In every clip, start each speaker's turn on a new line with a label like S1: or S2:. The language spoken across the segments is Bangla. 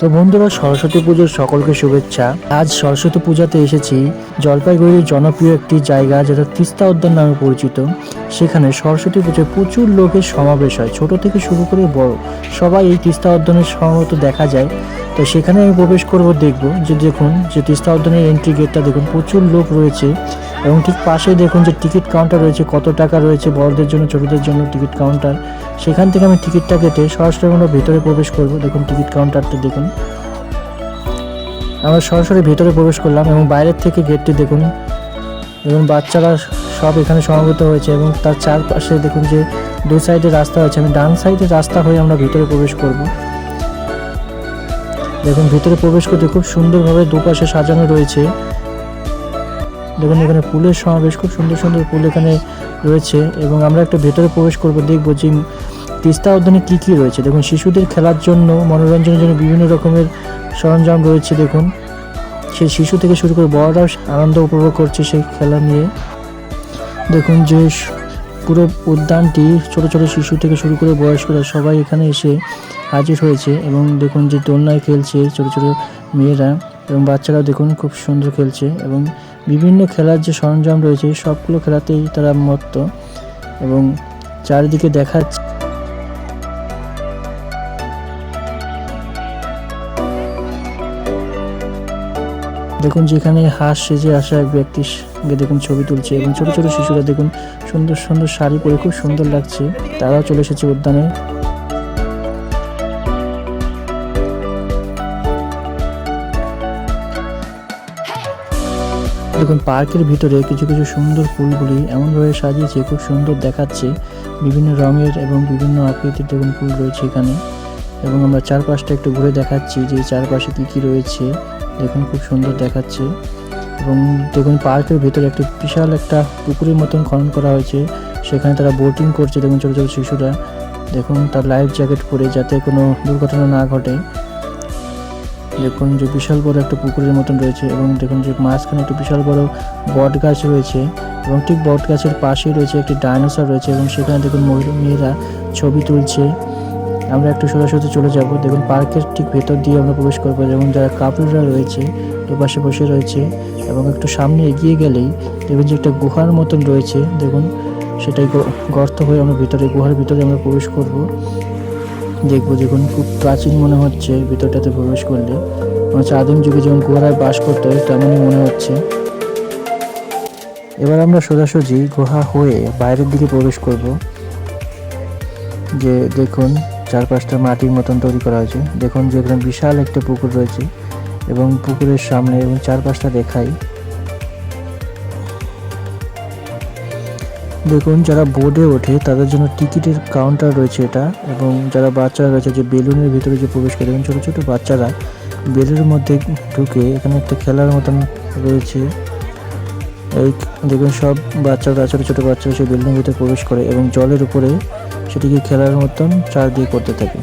S1: তো বন্ধুরা সরস্বতী পুজোর সকলকে শুভেচ্ছা। আজ সরস্বতী পূজাতে এসেছি জলপাইগুড়ির জনপ্রিয় একটি জায়গা যেটা তিস্তা উদ্যান নামে পরিচিত। সেখানে সরস্বতী পুজোয় প্রচুর লোকের সমাবেশ হয়। ছোট থেকে শুরু করে বড় সবাই এই তিস্তা উদ্যানের সমাগত দেখা যায়। তো সেখানে আমি প্রবেশ করব, দেখব। যে দেখুন, যে তিস্তা উদ্যানের এন্ট্রি গেটটা দেখুন, প্রচুর লোক রয়েছে। এবং ঠিক পাশে দেখুন যে টিকিট কাউন্টার রয়েছে, কত টাকা রয়েছে বড়দের জন্য, ছোটদের জন্য টিকিট কাউন্টার। সেখান থেকে আমি টিকিটটা কেটে সরাসরি আমরা ভেতরে প্রবেশ করব। দেখুন টিকিট কাউন্টারটা দেখুন। আমরা সরাসরি ভেতরে প্রবেশ করলাম এবং বাইরের থেকে গেটটি দেখুন। এবং বাচ্চারা সব এখানে সমবেত হয়েছে এবং তার চারপাশে দেখুন যে দু সাইডে রাস্তা আছে। আমি ডান সাইডে রাস্তা হয়ে আমরা ভিতরে প্রবেশ করব। দেখুন ভিতরে প্রবেশ করতে খুব সুন্দরভাবে দুপাশে সাজানো রয়েছে। দেখুন, এখানে ফুলের সমাবেশ, খুব সুন্দর সুন্দর ফুল এখানে রয়েছে এবং আমরা একটু ভেতরে প্রবেশ করব, দেখব যে তিস্তা উদ্যানে কী কী রয়েছে। দেখুন, শিশুদের খেলার জন্য, মনোরঞ্জনের জন্য বিভিন্ন রকমের সরঞ্জাম রয়েছে, দেখুন। সেই শিশু থেকে শুরু করে বড়রাও আনন্দ উপভোগ করছে সেই খেলা নিয়ে। দেখুন যে পুরো উদ্যানটি ছোট ছোট শিশু থেকে শুরু করে বয়স্করা সবাই এখানে এসে হাজির হয়েছে এবং দেখুন যে দোলনায় খেলছে ছোট ছোট মেয়েরা এবং বাচ্চারাও দেখুন খুব সুন্দর খেলছে এবং বিভিন্ন খেলার যে সরঞ্জাম রয়েছে, সবগুলো খেলাতেই তারা মত্ত এবং চারিদিকে দেখাচ্ছে দেখুন যেখানে হাঁস সেজে আসা এক ব্যক্তি দেখুন ছবি তুলছে এবং ছোট ছোট শিশুরা দেখুন সুন্দর সুন্দর শাড়ি পরে খুব সুন্দর লাগছে। তারাও চলে এসেছে উদ্যানে। দেখুন, পার্কের ভিতরে কিছু কিছু সুন্দর ফুলগুলি এমনভাবে সাজিয়েছে, খুব সুন্দর দেখাচ্ছে। বিভিন্ন রঙের এবং বিভিন্ন আকৃতির দেখুন ফুল রয়েছে এখানে। এবং আমরা চারপাশটা একটু ঘুরে দেখাচ্ছি যে চারপাশে কী কী রয়েছে। দেখুন, খুব সুন্দর দেখাচ্ছে। এবং দেখুন, পার্কের ভিতরে একটা বিশাল একটা পুকুরের মতন খনন করা হয়েছে। সেখানে তারা বোটিং করছে, দেখুন ছোটো ছোটো শিশুরা। দেখুন, তার লাইফ জ্যাকেট পরে যাতে কোনো দুর্ঘটনা না ঘটে। দেখুন যে বিশাল বড় একটা পুকুরের মতন রয়েছে এবং দেখুন যে মাঝখানে একটা বিশাল বড় বট গাছ রয়েছে এবং ঠিক বট গাছের পাশেই রয়েছে একটি ডাইনোসর রয়েছে এবং সেখানে দেখুন মহিলা মেয়েরা ছবি তুলছে। আমরা একটু সোজাসুজি চলে যাব। দেখুন পার্কের ঠিক ভেতর দিয়ে আমরা প্রবেশ করব। এবং যারা কাপড়রা রয়েছে দুপাশে বসে রয়েছে এবং একটু সামনে এগিয়ে গেলেই দেখুন যে একটা গুহার মতন রয়েছে। দেখুন সেটাই গর্ত হয়ে আমরা ভিতরে, গুহার ভিতরে আমরা প্রবেশ করব। দেখব দেখুন খুব প্রাচীন মনে হচ্ছে, ভিতরটাতে প্রবেশ করলে। হচ্ছে আদিম যুগে যেমন গুহারায় বাস করতো, তেমনই মনে হচ্ছে। এবার আমরা সোজাসুজি গুহা হয়ে বাইরের দিকে প্রবেশ করব। যে দেখুন, চারপাশটা মাটির মতন তৈরি করা হয়েছে। দেখুন যে এখানে বিশাল একটা পুকুর রয়েছে এবং পুকুরের সামনে এবং চারপাশটা দেখাই দেখুন, যারা বোর্ডে ওঠে, তাদের জন্য টিকিটের কাউন্টার রয়েছে এটা এবং যারা বাচ্চারা রয়েছে, যে বেলুনের ভিতরে যে প্রবেশ করে ছোটো ছোটো বাচ্চারা বেলুনের মধ্যে ঢুকে এখানে একটা খেলার মতন রয়েছে। এই দেখুন, সব বাচ্চারা, ছোটো ছোটো বাচ্চারা সেই বেলুনের ভিতরে প্রবেশ করে এবং জলের উপরে সেটিকে খেলার মতন চার দিয়ে করতে থাকে।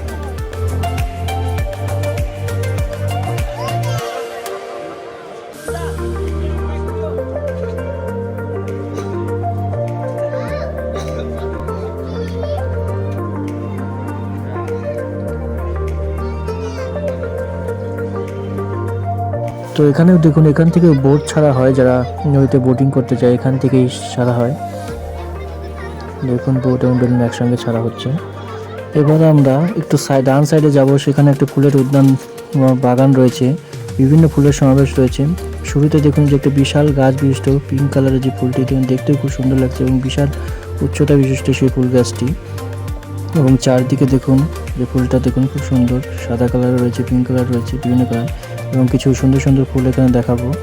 S1: তো এখানেও দেখুন, এখান থেকে বোট ছাড়া হয়, যারা নদীতে বোটিং করতে চায় এখান থেকেই ছাড়া হয়। দেখুন বোট এবং বেলুন একসঙ্গে ছাড়া হচ্ছে। এবারে আমরা একটু সাইড ডান সাইডে যাব। সেখানে একটা ফুলের উদ্যান বাগান রয়েছে। বিভিন্ন ফুলের সমাবেশ রয়েছে। শুরুতে দেখুন যে একটা বিশাল গাছ বিশিষ্ট পিঙ্ক কালারের যে ফুলটি, দেখুন, দেখতেও খুব সুন্দর লাগছে এবং বিশাল উচ্চতা বিশিষ্ট সেই ফুল গাছটি। এবং চারদিকে দেখুন যে ফুলটা, দেখুন, খুব সুন্দর সাদা কালার রয়েছে পিঙ্ক কালার রয়েছে, বিভিন্ন কালার এবং কিছু সুন্দর সুন্দর ফুল এখানে দেখাবো।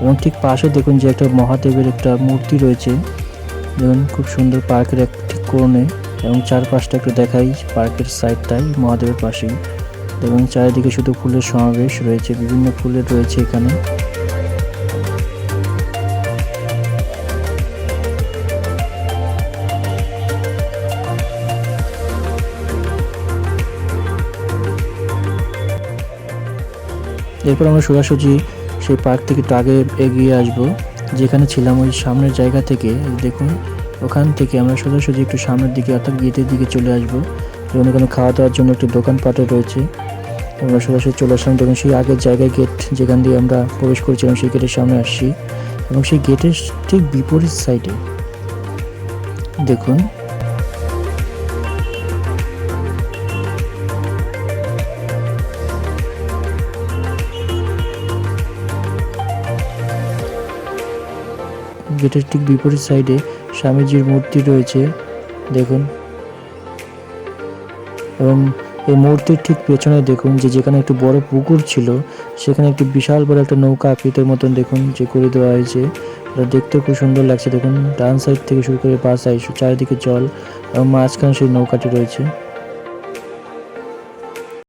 S1: এবং ঠিক পাশে দেখুন যে একটা মহাদেবের একটা মূর্তি রয়েছে। দেখুন, খুব সুন্দর পার্কের এক ঠিক কোণে এবং চারপাশটা একটু দেখাই পার্কের সাইডটাই, মহাদেবের পাশেই। এবং চারিদিকে শুধু ফুলের সমাবেশ রয়েছে, বিভিন্ন ফুলের রয়েছে এখানে। এরপর আমরা সোজাসুজি সেই পার্ক থেকে একটু আগে এগিয়ে আসব। যেখানে ছিলাম ওই সামনের জায়গা থেকে। দেখুন, ওখান থেকে আমরা সোজাসুজি একটু সামনের দিকে অর্থাৎ গেটের দিকে চলে আসব। এবং ওখানে খাওয়া দাওয়ার জন্য একটু দোকানপাটও রয়েছে। আমরা সরাসরি চলে আসলাম। দেখুন, সেই আগের জায়গায় গেট যেখান দিয়ে আমরা প্রবেশ করেছিলাম, সেই গেটের সামনে আসছি। এবং সেই গেটের ঠিক বিপরীত সাইডে দেখুন গেটের ঠিক বিপরীত সাইডে স্বামীজির মূর্তি রয়েছে, দেখুন। এবং এই মূর্তির ঠিক পেছনে দেখুন যে যেখানে একটু বড় পুকুর ছিল, সেখানে একটি বিশাল বড় একটা নৌকা আকৃতির মতন দেখুন যে করে দেওয়া হয়েছে। এটা দেখতে খুব সুন্দর লাগছে, দেখুন, ডান সাইড থেকে শুরু করে বা সাইড চারিদিকে জল এবং মাঝখানে সেই নৌকাটি রয়েছে।